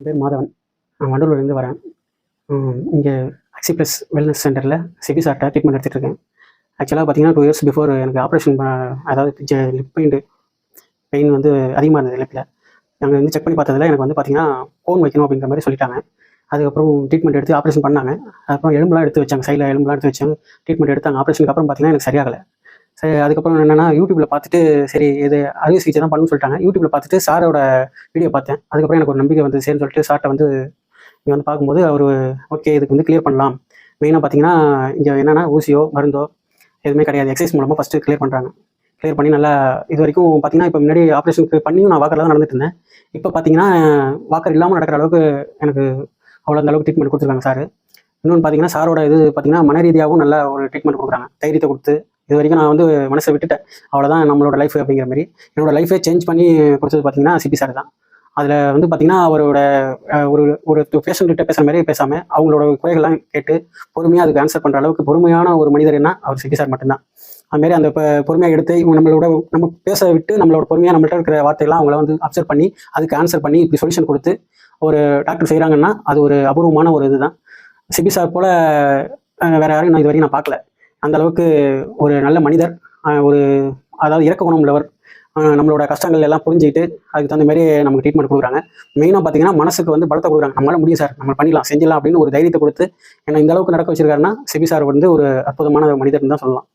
என் பேர் மாதவன். நான் வண்டலூர்லேருந்து வரேன். இங்கே ஆக்சி ப்ளஸ் வெல்னஸ் சென்டரில் சிபி சார்ட்ட ட்ரீட்மெண்ட் எடுத்துகிட்ருக்கேன் ஆக்சுவலாக பார்த்தீங்கன்னா டூ இயர்ஸ் பிஃபோர் எனக்கு ஆப்ரேஷன் அதாவது லிப் பெயிண்ட் பெயின் வந்து அதிகமாக இருந்தது லிப்பில் நாங்கள் வந்து செக் பண்ணி பார்த்ததில் எனக்கு வந்து பார்த்தீங்கன்னா கோன் வைக்கணும் அப்படிங்கிற மாதிரி சொல்லிட்டாங்க. அதுக்கப்புறம் ட்ரீட்மெண்ட் எடுத்து ஆப்ரேஷன் பண்ணாங்க. அதுக்கப்புறம் எலும்புலாம் எடுத்து வச்சாங்க. சைடில் எலும்புலாம் எடுத்து வச்சாங்க. ட்ரீட்மெண்ட் எடுத்தாங்க ஆப்ரேஷனுக்கு அப்புறம் பார்த்தீங்கன்னா எனக்கு சரியாகலை. சரி அதுக்கப்புறம் என்னென்னா யூடியூப்பில் பார்த்துட்டு சரி இது அறுவை சிகிச்சை தான் பண்ணணும்னு சொல்லிட்டாங்க. யூடியூப்பில் பார்த்துட்டு சாரோட வீடியோ பார்த்தேன். அதுக்கப்புறம் எனக்கு ஒரு நம்பிக்கை வந்து சரின்னு சொல்லிட்டு சார்ட்ட வந்து இங்கே வந்து பார்க்கும்போது அவர் ஓகே இதுக்கு வந்து கிளியர் பண்ணலாம். மெயினாக பார்த்தீங்கன்னா இங்கே என்னென்னா ஊசியோ மருந்தோ எதுவுமே கிடையாது. எக்ஸசைஸ் மூலமாக ஃபஸ்ட்டு கிளியர் பண்ணுறாங்க கிளியர் பண்ணி நல்லா இது வரைக்கும் பார்த்தீங்கன்னா இப்போ முன்னாடி ஆப்ரேஷனுக்கு பண்ணியும் நான் வாக்கரில் தான் நடந்துட்டு இருந்தேன். இப்போ பார்த்தீங்கன்னா வாக்கர் இல்லாமல் நடக்கிற அளவுக்கு எனக்கு அவ்வளோ அந்த அளவுக்கு ட்ரீட்மெண்ட் கொடுத்துருக்காங்க சார். இன்னொன்று பார்த்தீங்கன்னா சாரோட இது பார்த்தீங்கன்னா மன ரீதியாகவும் நல்லா ஒரு ட்ரீட்மெண்ட் கொடுக்குறாங்க. தைரியத்தை கொடுத்து இது வரைக்கும் நான் வந்து மனசை விட்டுட்டேன். அவ்வளோதான் நம்மளோட லைஃப் அப்படிங்கிற மாதிரி. என்னோட லைஃபே சேஞ்ச் பண்ணி கொடுத்தது பார்த்தீங்கன்னா சிபி சார் தான். அதில் வந்து பார்த்தீங்கன்னா அவரோட ஒரு ஒரு பேஷன் கிட்ட பேசுகிற மாதிரி பேசாமல் அவங்களோட குறைகள்லாம் கேட்டு பொறுமையாக அதுக்கு ஆன்சர் பண்ணுற அளவுக்கு பொறுமையான ஒரு மனிதர் என்ன? அவர் சிபி சார் மட்டும்தான். அதுமாரி அந்த பொறுமையாக எடுத்து இவங்க நம்மளோட நம்ம பேச விட்டு நம்மளோட பொறுமையாக நம்மள்ட்ட இருக்கிற வார்த்தையெல்லாம் அவங்கள வந்து அப்சர்வ் பண்ணி அதுக்கு ஆன்சர் பண்ணி இப்படி சொல்யூஷன் கொடுத்து ஒரு டாக்டர் செய்கிறாங்கன்னா அது ஒரு அபூர்வமான ஒரு இதுதான். சிபி சார் போல் வேறு யாரும் யாரையும் நான் இது வரைக்கும் நான் பார்க்கல. அந்த அளவுக்கு ஒரு நல்ல மனிதர் ஒரு அதாவது இறக்க குணம் உள்ளவர். நம்மளோட கஷ்டங்கள் எல்லாம் புரிஞ்சுக்கிட்டு அதுக்கு தகுந்த மாதிரி நமக்கு ட்ரீட்மெண்ட் கொடுக்குறாங்க. மெயினாக பார்த்தீங்கன்னா மனசுக்கு வந்து பலத்தை கொடுக்குறாங்க. நம்மளால முடியும் சார் நம்ம பண்ணிடலாம் செஞ்சிடலாம் அப்படின்னு ஒரு தைரியத்தை கொடுத்து என்னை இந்த அளவுக்கு நடக்க வச்சிருக்காருன்னா செபி சார் வந்து ஒரு அற்புதமான ஒரு மனிதர்னு தான் சொல்லலாம்.